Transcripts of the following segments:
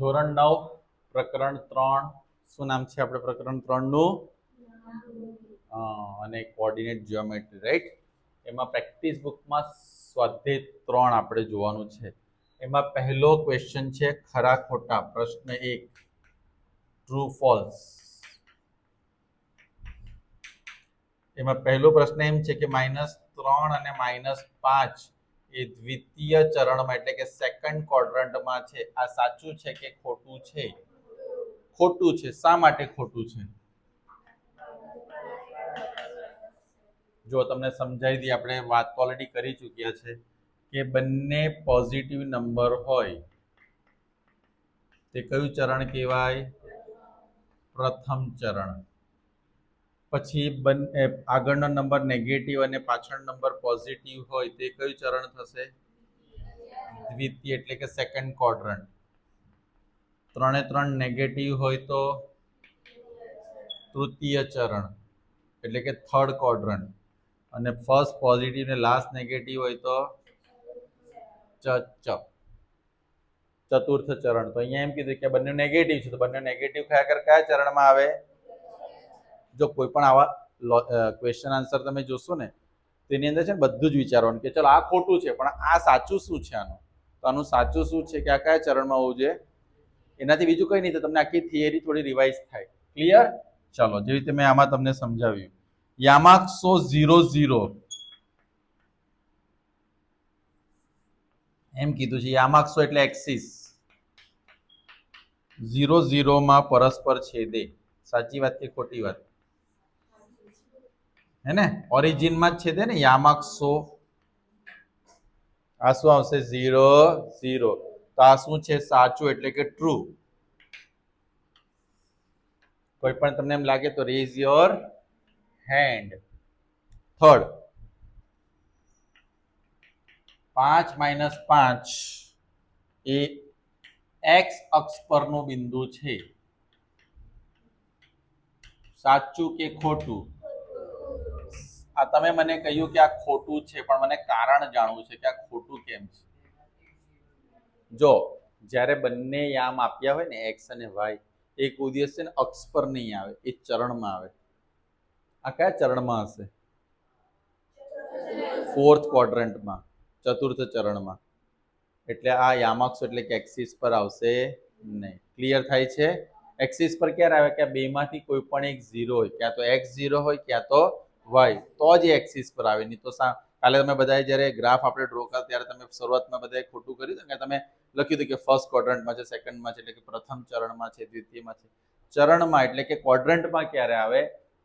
ધોરણ નવ, પ્રકરણ ત્રણ. શું નામ છે આપણે પ્રકરણ ત્રણનું? અને કોઓર્ડિનેટ જીઓમેટ્રી રાઈટ એમાં પ્રેક્ટિસ બુકમાં સ્વાધ્યાય ત્રણ આપણે જોવાનું છે. એમાં પહેલો ક્વેશ્ચન છે, ખરા ખોટા, પ્રશ્ન એક. ટ્રુ ફોલ્સ એમાં પહેલો પ્રશ્ન એમ છે કે માઇનસ ત્રણ અને માઇનસ પાંચ એ દ્વિતીય ચરણમાં, એટલે કે સેકન્ડ ક્વોડ્રન્ટમાં છે. આ સાચું છે કે ખોટું છે? ખોટું છે. શા માટે ખોટું છે? જો તમને સમજાવી દઈએ આપણે વાત ઓલરેડી કરી ચૂક્યા છે કે બંને પોઝિટિવ નંબર હોય, તે કયું ચરણ કહેવાય? પ્રથમ ચરણ. પછી બંને આગળનો નંબર નેગેટિવ અને પાછળ નંબર પોઝિટિવ હોય તે કયું ચરણ થશે? દ્વિતીય એટલે કે સેકન્ડ ક્વોડ્રન્ટ ત્રણે ત્રણ નેગેટિવ હોય તો તૃતીય ચરણ, એટલે કે થર્ડ ક્વોડ્રન્ટ અને ફર્સ્ટ પોઝિટિવ ને લાસ્ટ નેગેટિવ હોય તો ચ ચતુર્થ ચરણ. તો અહીંયા એમ કીધું કે બંને નેગેટિવ છે, તો બંને નેગેટિવ ખરેખર કયા ચરણમાં આવે? જો કોઈ પણ આવા ક્વેશ્ચન આન્સર તમે જોશો ને, તેની અંદર છે ને બધું જ વિચારવાનું કે ચલો આ ખોટું છે, પણ આ સાચું શું છે આનું? તો આનું સાચું શું છે કે આ કયા ચરણમાં હોવું જોઈએ? એનાથી બીજું કંઈ નહીં, તો તમને આખી થિયરી થોડી રિવાઇઝ થાય. ક્લિયર ચલો, જેવી રીતે મેં આમાં તમને સમજાવ્યું. યામાક્સો ઝીરો ઝીરો એમ કીધું છે યામાક્સો એટલે એક્સિસ ઝીરો ઝીરોમાં પરસ્પર છેદે. સાચી વાત કે ખોટી વાત? હે ને? ઓરિજિનમાં જ છે ને યામાક્સો આ શું આવશે? Zero zero. તો આ શું છે? સાચું એટલે કે ટ્રુ કોઈ પણ તમને એમ લાગે તો રેઝ યોર હેન્ડ થર્ડ પાંચ માઇનસ પાંચ એ એક્સ અક્ષ પરનું બિંદુ છે. સાચું કે ખોટું? આ તમે મને કહ્યું કે આ ખોટું છે, પણ મને કારણ જાણવું છે કે આ ખોટું કેમ છે? જો, જ્યારે બંને યામ આપ્યા હોય ને, એક્સ અને વાય, એ કોઈ દિવસ છે ને, અક્ષ પર નહીં આવે, એ ચરણમાં આવે. આ કયા ચરણમાં હશે? ફોર્થ ક્વોડ્રન્ટમાં, ચતુર્થ ચરણમાં. એટલે આ યામાક્ષ એટલે કે એક્સિસ પર આવશે નહીં. ક્લિયર થાય છે? એક્સિસ પર ક્યારે આવે? કે બેમાંથી કોઈ પણ એક ઝીરો હોય, ક્યાં તો એક્સ ઝીરો હોય, ક્યાં તો વાય, તો જ એ એક્સિસ પર આવે. નહીં તો સા કાલે તમે બધાએ જ્યારે ગ્રાફ આપણે ડ્રો કર્યા, ત્યારે તમે શરૂઆતમાં બધાએ ખોટું કર્યું હતું કે તમે લખ્યું હતું કે ફર્સ્ટ ક્વોડ્રન્ટમાં છે સેકન્ડમાં છે, એટલે કે પ્રથમ ચરણમાં છે, દ્વિતીયમાં છે. ચરણમાં એટલે કે ક્વોડ્રન્ટમાં ક્યારે આવે?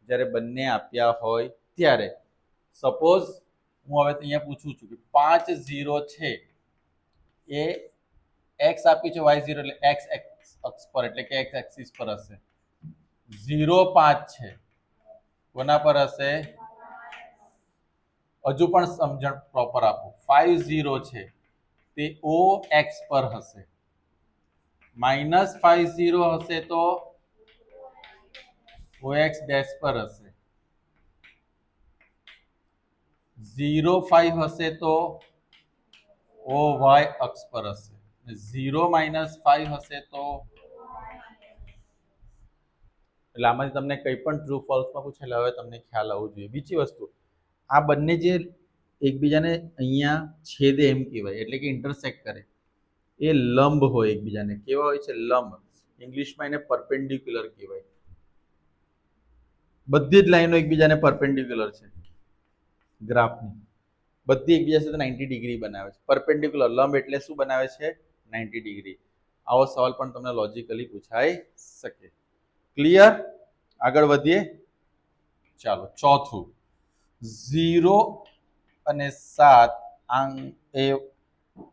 જ્યારે બંને આપ્યા હોય ત્યારે. સપોઝ હું હવે અહીંયા પૂછું છું કે પાંચ ઝીરો છે, એ એક્સ આપ્યું છે વાય ઝીરો, એટલે એક્સ એક્સ અક્ષ પર, એટલે કે એક્સ એક્સિસ પર હશે. ઝીરો પાંચ છે. કોના પર હશે? હજુ પણ સમજણ પ્રોપર આપો. ફાઈવ ઝીરો છે. તે ઓ એક્સ પર હશે. માઇનસ ફાઈવ ઝીરો હશે તો ઓ એક્સ ડેશ પર હશે. ઝીરો ફાઈવ હશે તો ઓ વાય અક્ષ પર હશે. ઝીરો માઇનસ ફાઈવ હશે તો એટલે આમાંથી તમને કંઈ પણ ટ્રુ ફોલ્સમાં પૂછેલા હોય તમને ખ્યાલ આવવો જોઈએ. બીજી વસ્તુ, આ બંને જે એકબીજાને અહીંયા છેદે એમ કહેવાય, એટલે કે ઇન્ટરસેક્ટ કરે. એ લંબ હોય એકબીજાને. કેવા હોય છે? લંબ. ઇંગ્લિશમાં એને પરપેન્ડિક્યુલર કહેવાય. બધી જ લાઈનો એકબીજાને પરપેન્ડિક્યુલર છે. ગ્રાફની. બધી એકબીજા સાથે નાઇન્ટી ડિગ્રી બનાવે છે. પરપેન્ડિક્યુલર લંબ એટલે શું બનાવે છે? નાઇન્ટી ડિગ્રી આવો સવાલ પણ તમને લોજિકલી પૂછાઈ શકે. ક્લિયર આગળ વધીએ. ચાલો, ચોથું. ઝીરો અને સાત એ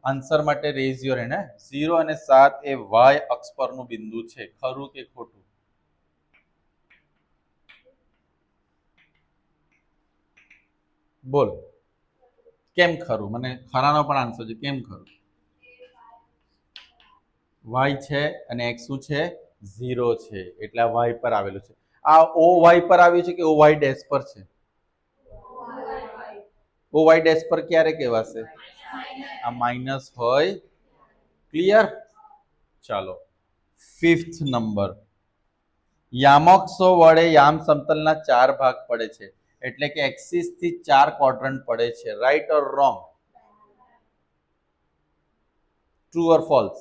આન્સર માટે રેઝ યોર હેન્ડ ઝીરો અને સાત એ વાય અક્ષ પરનું બિંદુ છે. ખરું કે ખોટું? બોલ. કેમ ખરું? મને ખરાનો પણ આન્સર છે. કેમ ખરું? વાય છે અને એક્સ શું છે? ઝીરો છે. એટલે વાય પર આવેલું છે. આ ઓ વાય પર આવ્યું છે કે ઓ વાય ડેશ પર છે? ઓ વાય ડેશ પર ક્યારે કહેવાશે? આ માઇનસ હોય. ક્લિયર ચાલો. ફિફ્થ નંબર યામોક્સો વડે યામ સમતલના ચાર ભાગ પડે છે. એટલે કે એક્સિસથી ચાર ક્વોડ્રન્ટ પડે છે. Right or wrong true or false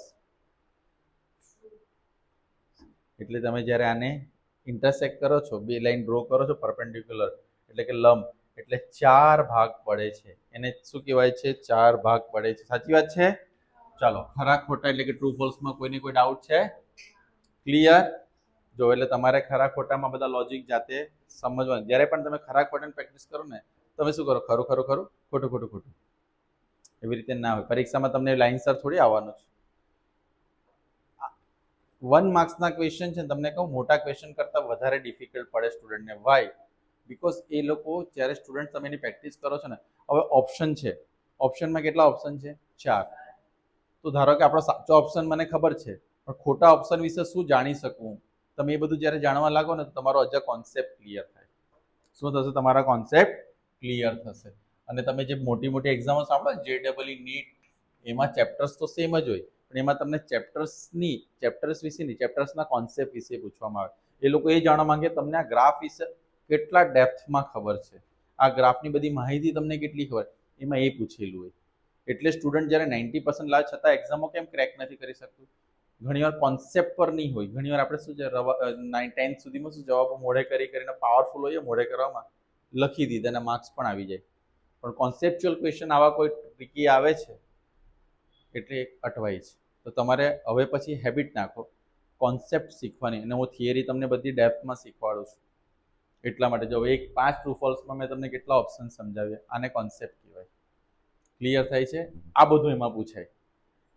એટલે તમે જ્યારે આને ઇન્ટરસેક્ટ કરો છો, બે લાઈન ડ્રો કરો છો પરપેન્ડિક્યુલર એટલે કે લંબ, એટલે ચાર ભાગ પડે છે. એને શું કહેવાય છે? ચાર ભાગ પડે છે. સાચી વાત છે? ચાલો, ખરા, ખોટા, એટલે કે ટ્રુ ફોલ્સમાં કોઈને કોઈ ડાઉટ છે? ક્લિયર જો, એટલે તમારે ખરા, ખોટામાં બધા લોજિક જાતે સમજવાનું. જ્યારે પણ તમે ખરા, ખોટાની પ્રેક્ટિસ કરો ને, તમે શું કરો? ખરું ખરું ખરું? ખોટું ખોટું ખોટું. એવી રીતે ના હોય. પરીક્ષામાં તમને લાઇનસર થોડી આવવાનું છે. વન માર્ક્સના ક્વેશ્ચન છે તમને કહું, મોટા ક્વેશ્ચન કરતાં વધારે ડિફિકલ્ટ પડે સ્ટુડન્ટને વાય બિકોઝ એ લોકો જ્યારે સ્ટુડન્ટ તમે એની પ્રેક્ટિસ કરો છો ને, હવે ઓપ્શન છે. ઓપ્શનમાં કેટલા ઓપ્શન છે? ચાર. તો ધારો કે આપણો સાચો ઓપ્શન મને ખબર છે, પણ ખોટા ઓપ્શન વિશે શું જાણી શકું? તમે એ બધું જ્યારે જાણવા લાગો ને, તો તમારો અજા કોન્સેપ્ટ ક્લિયર થાય. શું થશે? તમારા કોન્સેપ્ટ ક્લિયર થશે. અને તમે જે મોટી મોટી એક્ઝામો સાંભળો જે ડબલ નીટ એમાં ચેપ્ટર્સ તો સેમ જ હોય. પણ એમાં તમને ચેપ્ટર્સની ચેપ્ટર્સ વિશેની ચેપ્ટર્સના કોન્સેપ્ટ વિશે પૂછવામાં આવે. એ લોકો એ જાણવા માંગે તમને આ ગ્રાફ વિશે કેટલા ડેપ્થમાં ખબર છે. આ ગ્રાફની બધી માહિતી તમને કેટલી ખબર? એમાં એ પૂછેલું હોય. એટલે સ્ટુડન્ટ જ્યારે નાઇન્ટી પર્સન્ટ લાવે, છતાં એક્ઝામો કેમ ક્રેક નથી કરી શકતું? ઘણીવાર કોન્સેપ્ટ પર નહીં હોય. ઘણીવાર આપણે શું છે ટેન્થ સુધીમાં શું જવાબો મોઢે કરી કરીને પાવરફુલ હોઈએ મોઢે કરવામાં લખી દીધા અને માર્ક્સ પણ આવી જાય. પણ કોન્સેપ્ચ્યુઅલ ક્વેશ્ચન આવા કોઈ ટ્રિકી આવે છે? એટલે અટવાય છે. તો તમારે હવે પછી હેબિટ નાખો કોન્સેપ્ટ શીખવાની. અને હું થિયરી તમને બધી ડેપ્થમાં શીખવાડું છું. એટલા માટે જો એક પાંચ ટ્રુ ફોલ્સમાં મેં તમને કેટલા ઓપ્શન સમજાવ્યા, આને કોન્સેપ્ટ કહેવાય. ક્લિયર થાય છે? આ બધું એમાં પૂછાય.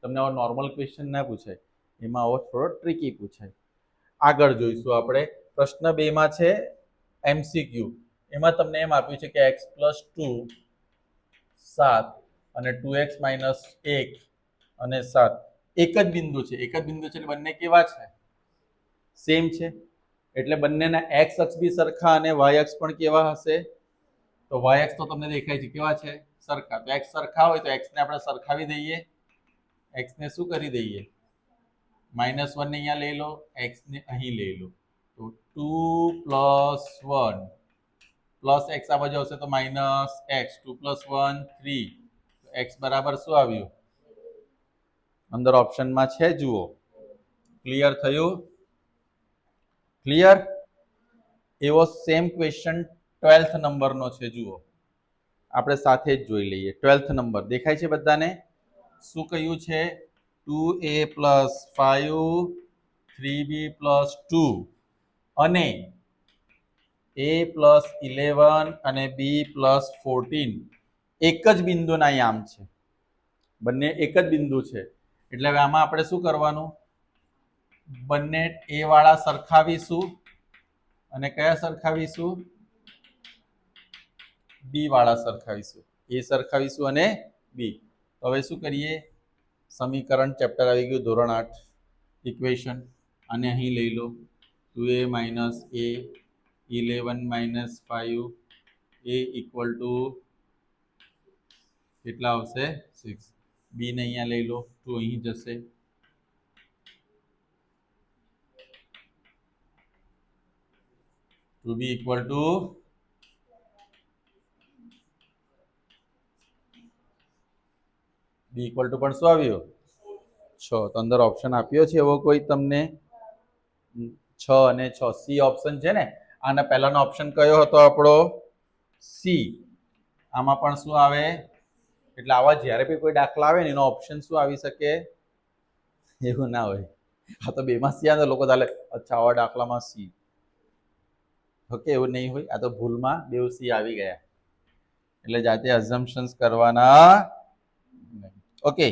તમને આવો નોર્મલ ક્વેશ્ચન ના પૂછાય. એમાં આવો થોડો ટ્રિકી પૂછાય. આગળ જોઈશું આપણે. પ્રશ્ન બેમાં છે એમસીક્યુ એમાં તમને એમ આપ્યું છે કે એક્સ પ્લસ ટુ સાત અને ટુ એક્સ માઇનસ એક અને સાત. એક જ બિંદુ છે. એક જ બિંદુ છે એટલે બંને કેવા છે? સેમ છે. એટલે બંનેના એક્સ અક્ષ બી સરખા અને વાય અક્ષ પણ કેવા હશે? તો વાય અક્ષ તો તમને દેખાય છે. કેવા છે? સરખા. તો એક્સ સરખા હોય તો એક્સને આપણે સરખાવી દઈએ. એક્સને શું કરી દઈએ? માઇનસ વનને અહીંયા લઈ લો. એક્સને અહીં લઈ લો. તો two plus one plus x આ બાજુ આવશે તો minus x two plus one three x બરાબર શું આવ્યું? અંદર ઓપ્શનમાં છે, જુઓ. ક્લિયર થયું? ક્લિયર એવો સેમ ક્વેશ્ચન ટ્વેલ્થ નંબરનો છે, જુઓ. આપણે સાથે જ જોઈ લઈએ. ટ્વેલ્થ નંબર દેખાય છે બધાને? શું કહ્યું છે? Two A plus five three B plus two અને એ પ્લસ ઇલેવન અને બી પ્લસ ફોર્ટીન એક જ બિંદુના યામ છે. બંને એક જ બિંદુ છે. એટલે હવે આમાં આપણે શું કરવાનું? બંને એ વાળા સરખાવીશું. અને કયા સરખાવીશું? બી વાળા સરખાવીશું. એ સરખાવીશું અને બી તો હવે શું કરીએ? સમીકરણ ચેપ્ટર આવી ગયું, ધોરણ આઠ. ઇક્વેશન અને અહીં લઈ લો. Two A minus A eleven minus five A equal to કેટલા આવશે? સિક્સ બીને અહીંયા લઈ લો ટુ અહીં જશે two B equal to B equal to પણ શું આવ્યો? છ. તો અંદર ઓપ્શન આપ્યો છે એવો કોઈ તમને? છ અને છ. સી ઓપ્શન છે ને? આના પહેલાનો ઓપ્શન કયો હતો આપણો? સી આમાં પણ શું આવે? એટલે આવા જ્યારે બી કોઈ દાખલા આવે ને, એનો ઓપ્શન શું આવી શકે? એવું ના હોય. આ તો બેમાં સી આવે લોકો ચાલે અચ્છા, આવા દાખલામાં સી. ઓકે, એવું નહીં હોય. આ તો ભૂલમાં બેવ સી આવી ગયા. એટલે જાતે અઝમ્પશન્સ કરવાના ઓકે,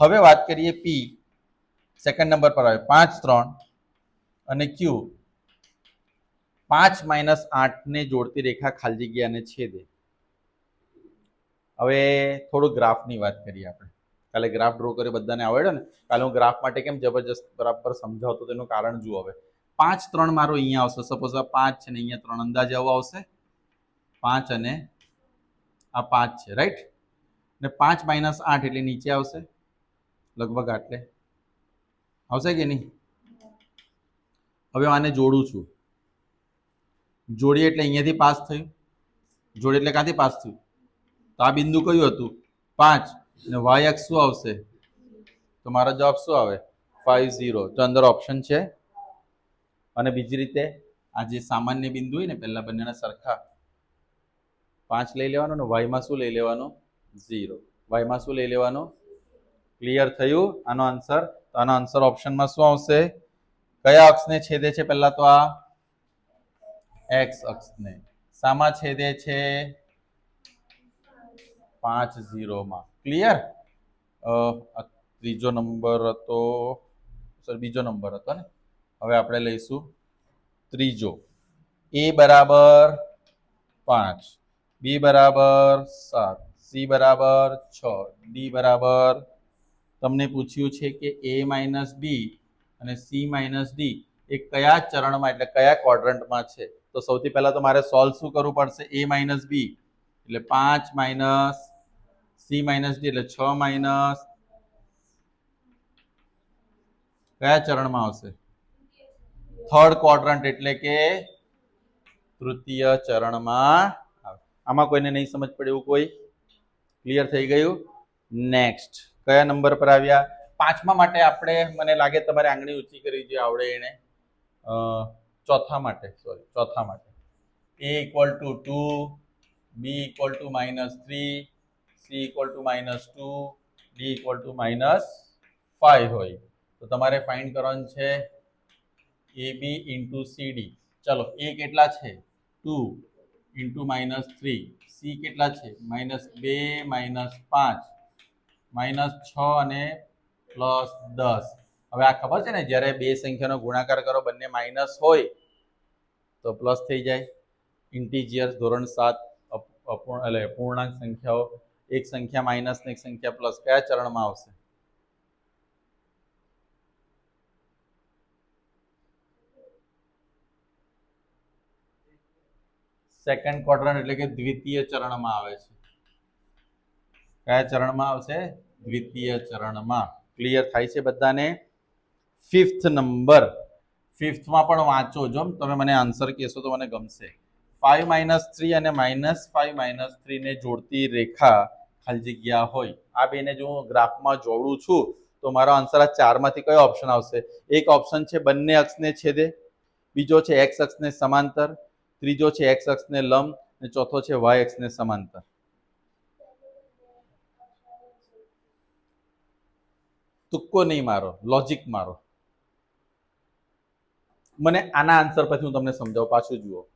હવે વાત કરીએ પી સેકન્ડ નંબર પર આવે. પાંચ, ત્રણ અને ક્યુ પાંચ માઇનસ આઠને જોડતી રેખા ખાલી જગ્યાને છેદે. હવે થોડું ગ્રાફની વાત કરીએ આપણે. કાલે ગ્રાફ ડ્રો કર્યો, બધાને આવડ્યો ને? કાલે હું ગ્રાફ માટે કેમ જબરજસ્ત બરાબર સમજાવતો તેનું કારણ જુઓ હવે. પાંચ ત્રણ મારો અહીંયા આવશે. સપોઝ આ પાંચ છે ને અહીંયા ત્રણ અંદાજે આવો આવશે. પાંચ અને આ પાંચ છે રાઈટ ને પાંચ માઇનસ આઠ એટલે નીચે આવશે. લગભગ આટલે. આવશે કે નહીં? હવે આને જોડું છું. જોડી એટલે અહીંયાથી પાસ થયું. જોડી એટલે ક્યાંથી પાસ થયું? તો આ બિંદુ કયું હતું? પાંચ. અને વાય અક્ષ શું આવશે? તો મારો જવાબ શું આવે? ફાઈવ ઝીરો તો અંદર ઓપ્શન છે. અને બીજી રીતે આ જે સામાન્ય બિંદુ હોય ને, પહેલા બંનેના સરખા. પાંચ લઈ લેવાનો ને વાયમાં શું લઈ લેવાનો? ઝીરો વાયમાં શું લઈ લેવાનો? ક્લિયર થયું? આનો આન્સર તો આનો આન્સર ઓપ્શનમાં શું આવશે? કયા અક્ષને છેદે છે પહેલા તો આ? એક્સ અક્ષને. સામા છેદે છે? પાંચ ઝીરોમાં. ક્લિયર ત્રીજો નંબર હતો સર બીજો નંબર હતો ને? હવે આપણે લઈશું ત્રીજો. એ બરાબર પાંચ બી બરાબર સાત સી બરાબર છ ડી બરાબર તમને પૂછ્યું છે કે એ માઇનસ બી અને સી માઇનસ ડી એ કયા ચરણમાં, એટલે કયા ક્વોડ્રન્ટમાં છે? તો સૌથી પહેલાં તો મારે સોલ્વ શું કરવું પડશે? એ માઇનસ બી એટલે પાંચ માઇનસ સી માઇનસ ડી એટલે છ માઇનસ કયા ચરણમાં આવશે? થર્ડ ક્વોડ્રન્ટ એટલે કે તૃતીય ચરણમાં આમાં કોઈને નહીં સમજ પડે એવું કોઈ? ક્લિયર થઈ ગયું? નેક્સ્ટ કયા નંબર પર આવ્યા? પાંચમા માટે આપણે, મને લાગે તમારે આંગળી ઊંચી કરી જે આવડે એને. ચોથા માટે સોરી ચોથા માટે. A equal to two B equal to minus three C equal to minus two D equal to minus five હોય. તો તમારે ફાઇન્ડ કરવાનું છે A B into C D ચલો એ કેટલા છે? Two into minus three C કેટલા છે? માઇનસ બે માઇનસ પાંચ. માઇનસ છ અને પ્લસ દસ. હવે આ ખબર છે ને, જ્યારે બે સંખ્યાનો ગુણાકાર કરો, બંને માઇનસ હોય, તો પ્લસ થઈ જાય. ઇન્ટીજિયર ધોરણ સાત અપ- અપૂર્ણ, એટલે પૂર્ણાંક સંખ્યાઓ એક સંખ્યા માઇનસ ને એક સંખ્યા પ્લસ કયા ચરણમાં આવશે? સેકન્ડ ક્વોડ્રન્ટ એટલે કે દ્વિતીય ચરણમાં આવે છે. કયા ચરણમાં આવશે? દ્વિતીય ચરણમાં. ક્લિયર થાય છે બધાને? ફિફ્થ નંબર ફિફ્થમાં પણ વાંચો જો તમે મને આન્સર કહેશો તો મને ગમશે. ફાઈવ માઇનસ થ્રી અને માઇનસ ફાઈવ માઇનસ થ્રીને જોડતી રેખા ખાલી જગ્યા હોય. આ બેને જો હું ગ્રાફમાં જોડું છું, તો મારો આન્સર આ ચારમાંથી કયો ઓપ્શન આવશે? એક ઓપ્શન છે બંને અક્ષને છેદે. બીજો છે એક્સ અક્ષને સમાંતર. ત્રીજો છે એક્સ અક્ષને લંબ. અને ચોથો છે વાય અક્ષને સમાંતર. તુક્કો નહીં મારો લોજિક મારો. મને આના આન્સર પછી હું તમને સમજાવું, પાછું જુઓ.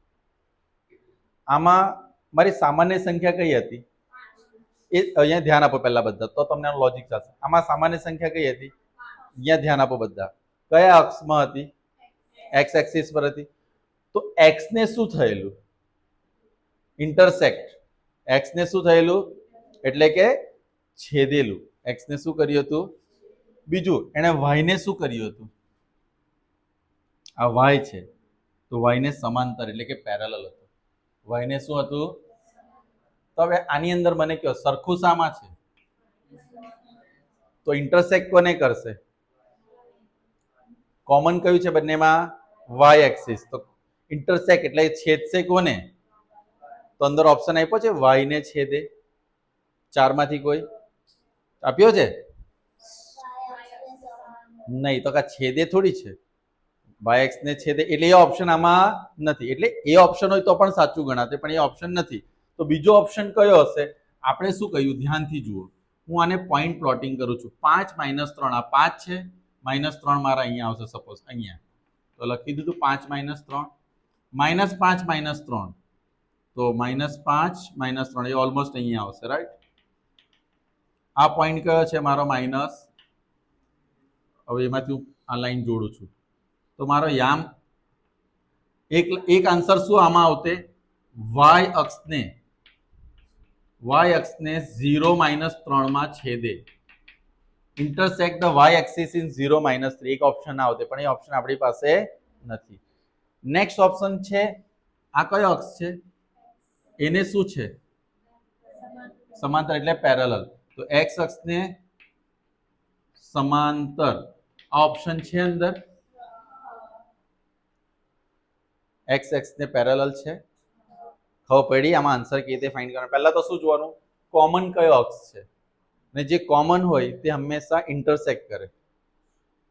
આમાં મારી સામાન્ય સંખ્યા કઈ હતી? એ અહીંયા ધ્યાન આપો પહેલા બધા. તો તમને લોજિક થશે. આમાં સામાન્ય સંખ્યા કઈ હતી? અહીંયા ધ્યાન આપો બધા. કયા અક્ષમાં હતી? એક્સ એક્સિસ પર હતી. તો એક્સ ને શું થયેલું? ઇન્ટરસેક્ટ એક્સ ને શું થયેલું? એટલે કે છેદેલું. એક્સ ને શું કર્યું હતું? બીજું એણે વાય ને શું કર્યું હતું? આ વાય છે. તો વાય ને સમાંતર, એટલે કે પેરેલલ હતું. વાય ને શું હતું? તો હવે આની અંદર મને કયો, સરખું શામાં છે? તો ઇન્ટરસેક્ટ કોને કરશે? કોમન કયું છે બંનેમાં? વાય એક્સિસ તો ઇન્ટરસેક્ટ એટલે છેદશે કોને? તો અંદર ઓપ્શન આપ્યો છે વાય ને છેદે. ચારમાંથી કોઈ? આપ્યો છે? નહીં, તો કા છેદે થોડી છે? વાય એક્સ ને છેદે. એટલે એ ઓપ્શન આમાં નથી. એટલે એ ઓપ્શન હોય તો પણ સાચું ગણાશે, પણ એ ઓપ્શન નથી. તો બીજો ઓપ્શન કયો હશે? આપણે શું કહ્યું? ધ્યાનથી જુઓ. હું આને પોઈન્ટ પ્લોટિંગ કરું છું. પાંચ માઇનસ ત્રણ, આ પાંચ છે. માઇનસ ત્રણ મારા અહીંયા આવશે સપોઝ અહીંયા. તો લખી દીધું પાંચ માઇનસ ત્રણ. માઇનસ પાંચ માઇનસ ત્રણ. તો માઇનસ પાંચ માઇનસ ત્રણ, એ ઓલમોસ્ટ અહીંયા આવશે રાઈટ આ પોઈન્ટ કયો છે? મારો માઇનસ હવે એમાંથી હું આ લાઈન જોડું છું. તો મારો યામ, એક એક આન્સર શું આમાં આવતે વાય અક્ષને વાય અક્ષને ઝીરો માઇનસ ત્રણમાં છેદે. Intersect the y axis in zero minus three એક ઓપ્શન આવતે, પણ એ ઓપ્શન આપણી પાસે નથી. નેક્સ્ટ ઓપ્શન છે, આ કયો અક્ષ છે? એને શું છે? સમાંતર, એટલે પેરેલલ તો એક્સ અક્ષને સમાંતર. આ ઓપ્શન છે અંદર. એક્સ એક્સ ને પેરેલલ છે. ખબર પડી? આમાં આન્સર કેવી રીતે ફાઇન્ડ કરવાનો? પહેલાં તો શું જોવાનું? કોમન કયો અક્ષ છે? અને જે કોમન હોય તે હંમેશા ઇન્ટરસેક્ટ કરે.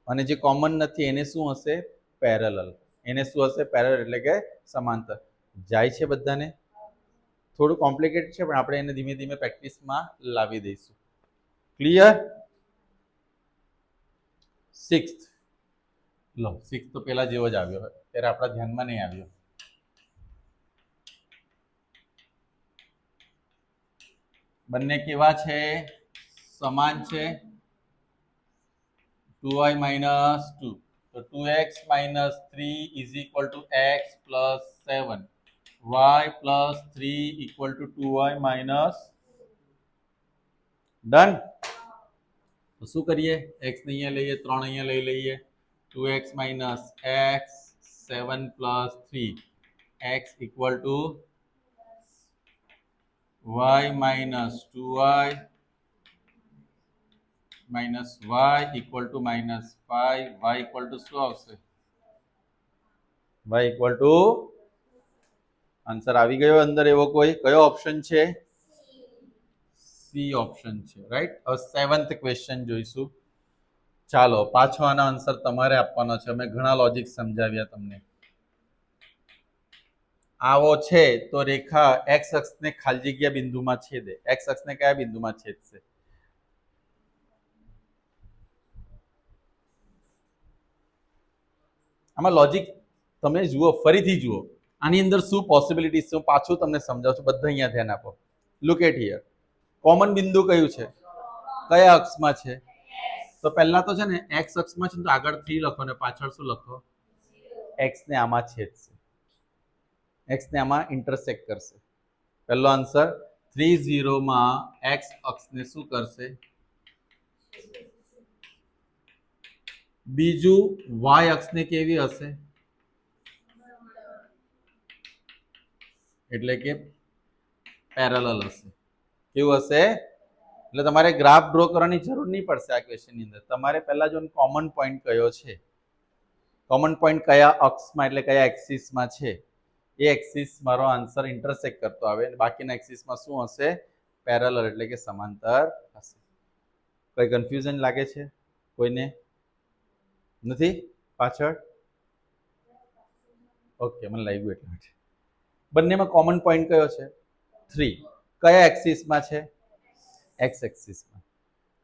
અને જે કોમન નથી, એને શું હશે? પેરેલલ એને શું હશે? પેરેલલ એટલે કે સમાંતર. જાય છે બધાને? થોડું કોમ્પ્લિકેટ છે, પણ આપણે એને ધીમે ધીમે પ્રેક્ટિસમાં લાવી દઈશું. ક્લિયર સિક્સ્થ લો સિક્સ તો પહેલાં જેવો જ આવ્યો ત્યારે આપણા ધ્યાનમાં નહીં આવ્યો. બંને કેવા છે? સમાન છે? Two y minus two. તો two x minus three is equal to x plus seven. Y plus three equal to two y minus done. તો શું કરીએ? એક્સ ને અહીંયા લઈએ, ત્રણ અહીંયા લઈ લઈએ. Two x minus x, seven plus three. X equal to y minus 2y minus y equal to minus 5 y equal to શું આવશે? y equal to આન્સર આવી ગયો અંદર એવો કોઈ? કયો ઓપ્શન છે? સી ઓપ્શન છે રાઈટ હવે સેવન્થ ક્વેશ્ચન જોઈશું. ચાલો પાછો આનો આન્સર તમારે આપવાનો છે. અમે ઘણા લોજિક સમજાવ્યા તમને. આવો છે, તો રેખા એક્સ અક્ષને ખાલી જગ્યા બિંદુમાં છેદે. એક્સ અક્ષને કયા બિંદુમાં છેદશે? આમાં લોજિક તમે જુઓ, ફરીથી જુઓ. આની અંદર શું પોસિબિલિટીઝ છે, હું પાછું તમને સમજાવું છું. બધા અહીંયા ધ્યાન આપો. લુક એટ હિયર કોમન બિંદુ કયું છે? કયા અક્ષમાં છે? તો પહેલા તો છે ને એક્સ અક્ષમાં છે તો આગળ થ્રી લખો ને પાછળ શું લખો? એક્સ ને આમાં છેદશે. એક્સ ને આમાં ઇન્ટરસેક્ટ કરશે. પહેલો આન્સર થ્રી ઝીરોમાં એક્સ અક્ષને શું કરશે? બીજું વાય અક્ષને કેવી હશે? એટલે કે પેરેલલ હશે. કેવું હશે? એટલે તમારે ગ્રાફ ડ્રો કરવાની જરૂર નહીં પડશે આ ક્વેશ્ચનની અંદર. તમારે પહેલા જો કોમન પોઈન્ટ કયો છે? કોમન પોઈન્ટ કયા અક્ષમાં એટલે કયા એક્સિસમાં છે? એ એક્સિસ મારો આન્સર ઇન્ટરસેક કરતો આવે અને બાકીના એક્સિસમાં શું હશે? પેરેલલ એટલે કે સમાંતર હશે. કોઈ કન્ફ્યુઝન લાગે છે કોઈને? નથી? પાછળ? ઓકે મને લાગ્યું એટલા માટે બંનેમાં કોમન પોઈન્ટ કયો છે? થ્રી કયા એક્સિસમાં છે? એક્સ એક્સિસમાં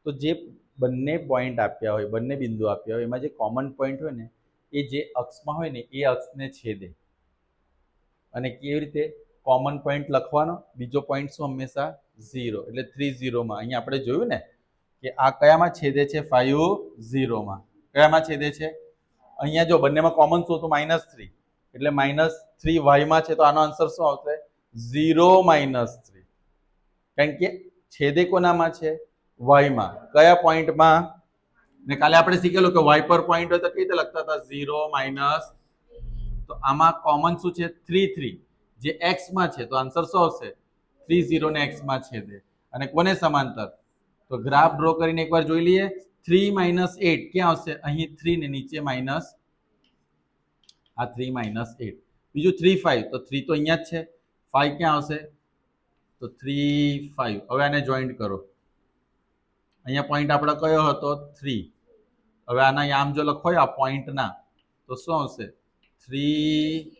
તો જે બંને પોઈન્ટ આપ્યા હોય, બંને બિંદુ આપ્યા હોય, એમાં જે કોમન પોઈન્ટ હોય ને, એ જે અક્ષમાં હોય ને, એ અક્ષને છેદે. અને કેવી રીતે કોમન પોઈન્ટ લખવાનો? બીજો પોઈન્ટ શું હંમેશા? ઝીરો એટલે થ્રી ઝીરોમાં અહીંયા આપણે જોયું ને કે આ કયામાં છેદે છે? ફાઈવ ઝીરોમાં કયામાં છેદે છે? અહીંયા જો બંનેમાં કોમન શું હતું? માઇનસ થ્રી એટલે માઇનસ થ્રી વાયમાં છે તો આનો આન્સર શું આવશે? ઝીરો માઇનસ થ્રી કારણ કે છેદે કોનામાં છે? વાયમાં કયા પોઈન્ટમાં ને કાલે આપણે શીખેલું કે વાય પર પોઈન્ટ હોય તો કઈ રીતે લખતા હતા? ઝીરો માઇનસ તો આમાં કોમન શું છે? થ્રી થ્રી જે એક્સમાં છે, તો આન્સર શું આવશે? થ્રી ઝીરો ને એક્સમાં છે તે અને કોને સમાંતર? તો ગ્રાફ ડ્રો કરીને એકવાર જોઈ લઈએ. થ્રી માઇનસ એટ ક્યાં આવશે? અહીં થ્રી ને નીચે માઇનસ આ થ્રી માઇનસ એટ બીજું થ્રી ફાઈવ તો થ્રી તો અહીંયા જ છે. ફાઈવ ક્યાં આવશે? તો થ્રી ફાઈવ હવે આને જોઈન્ટ કરો. અહીંયા પોઈન્ટ આપણો કયો હતો? થ્રી હવે આના આમ જો લખો, આ પોઈન્ટના તો શું આવશે? થ્રી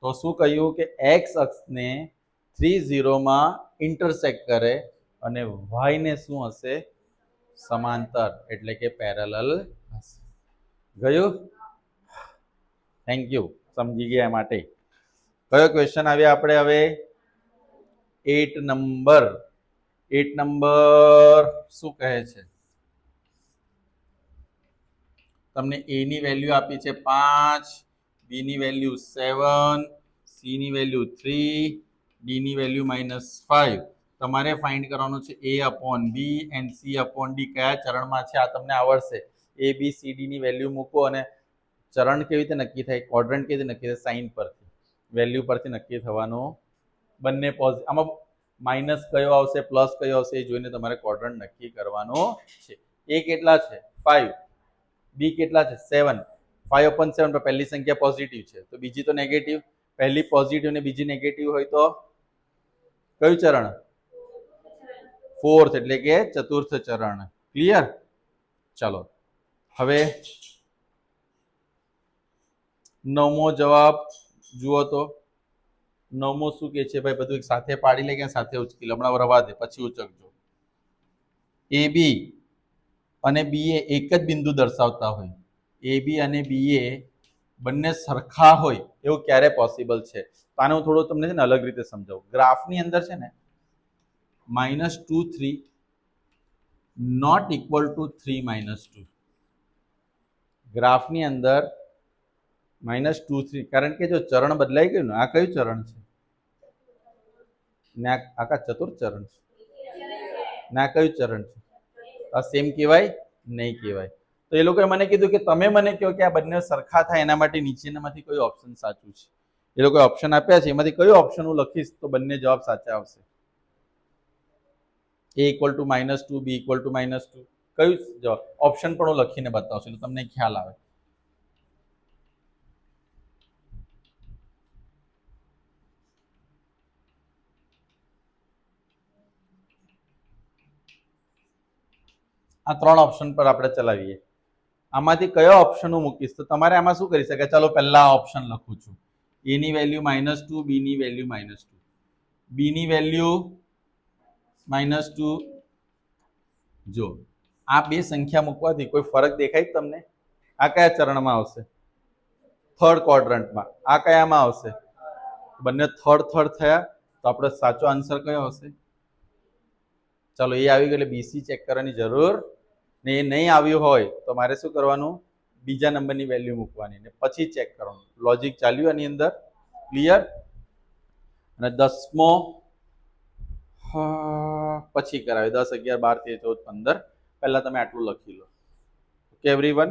તો શું કહ્યું કે એક્સ અક્ષને થ્રી ઝીરોમાં ઇન્ટરસેક્ટ કરે અને વાયને શું હશે? સમાંતર, એટલે કે પેરેલલ હશે. ગયું? થેન્ક યુ સમજી ગયા માટે. કયો ક્વેશ્ચન આવ્યા આપણે હવે? એટ નંબર એટ નંબર શું કહે છે? તમને એની વેલ્યુ આપી છે પાંચ. બી ની વેલ્યુ સેવન, સીની વેલ્યુ થ્રી, ડીની વેલ્યુ માઇનસ ફાઈવ તમારે ફાઇન્ડ કરવાનું છે A upon B and C upon D. કયા ચરણમાં છે આ તમને આવડશે. એ, બી, સી, ડીની વેલ્યુ મૂકો અને ચરણ કેવી રીતે નક્કી થાય ક્વોડ્રન્ટ કેવી રીતે નક્કી થાય સાઇન પરથી. વેલ્યુ પરથી નક્કી થવાનું બંને પોઝ. આમાં માઇનસ કયો આવશે, પ્લસ કયો આવશે એ જોઈને તમારે ક્વોડ્રન્ટ નક્કી કરવાનો છે. એ કેટલા છે? ફાઇવ. બી કેટલા છે? સેવન. ફાઈવ અપન સેવન પર પહેલી સંખ્યા પોઝિટિવ છે. તો બીજી તો નેગેટિવ પહેલી પોઝિટિવ ને બીજી નેગેટિવ હોય તો કયું ચરણ? ફોર્થ એટલે કે ચતુર્થ ચરણ. ક્લિયર ચાલો. હવે નવમો જવાબ જુઓ તો. નવમો શું કે છે? ભાઈ, બધું એક સાથે પાડી લે કે સાથે ઉચકી હમણાં રવા દે, પછી ઉચકજો. એ બી અને બી એ એક જ બિંદુ દર્શાવતા હોય. એ બી અને બી એ બંને સરખા હોય એવું ક્યારે પોસિબલ છે? તો આને હું થોડું તમને છે ને અલગ રીતે સમજાવું. ગ્રાફની અંદર છે ને minus two three not equal to three minus two ગ્રાફની અંદર માઇનસ ટુ થ્રી કારણ કે જો ચરણ બદલાઈ ગયું ને, આ કયું ચરણ છે? ને આખા ચતુર્થ ચરણ છે? ને આ કયું ચરણ છે? આ સેમ કહેવાય? નહીં કહેવાય. તો એ લોકોએ મને કીધું કે તમે મને કહો કે આ બંને સરખા થાય એના માટે નીચેનામાંથી કયું ઓપ્શન સાચું છે? એ લોકોએ ઓપ્શન આપ્યા છે. એમાંથી કયું ઓપ્શન હું લખીશ તો બંને જવાબ સાચા આવશે. A equal to minus two B equal to minus two કયું જવાબ? ઓપ્શન પણ હું લખીને બતાવશું, એટલે તમને ખ્યાલ આવે. આ ત્રણ ઓપ્શન પર આપણે ચલાવીએ. આમાંથી કયો ઓપ્શન હું મૂકીશ? તો તમારે આમાં શું કરી શકાય ચાલો પહેલા ઓપ્શન લખું છું. એની વેલ્યુ માઇનસ ટુ બીની વેલ્યુ માઇનસ ટુ બીની વેલ્યુ માઇનસ ટુ જો, આ બે સંખ્યા મૂકવાથી કોઈ ફરક દેખાય તમને? આ કયા ચરણમાં આવશે? થર્ડ ક્વોડ્રન્ટમાં આ કયામાં આવશે? બંને થર્ડ થર્ડ થયા, તો આપણો સાચો આન્સર કયો હશે? ચાલો એ આવી ગયો એટલે બીસી ચેક કરવાની જરૂર ને એ નહીં આવ્યું હોય તો મારે શું કરવાનું? બીજા નંબરની વેલ્યુ મૂકવાની ને પછી ચેક કરવાનું. લોજિક ચાલ્યું આની અંદર? ક્લિયર અને દસમો પછી કરાવે દસ, અગિયાર, બાર, તેર, ચૌદ, પંદર. પહેલાં તમે આટલું લખી લો. Okay everyone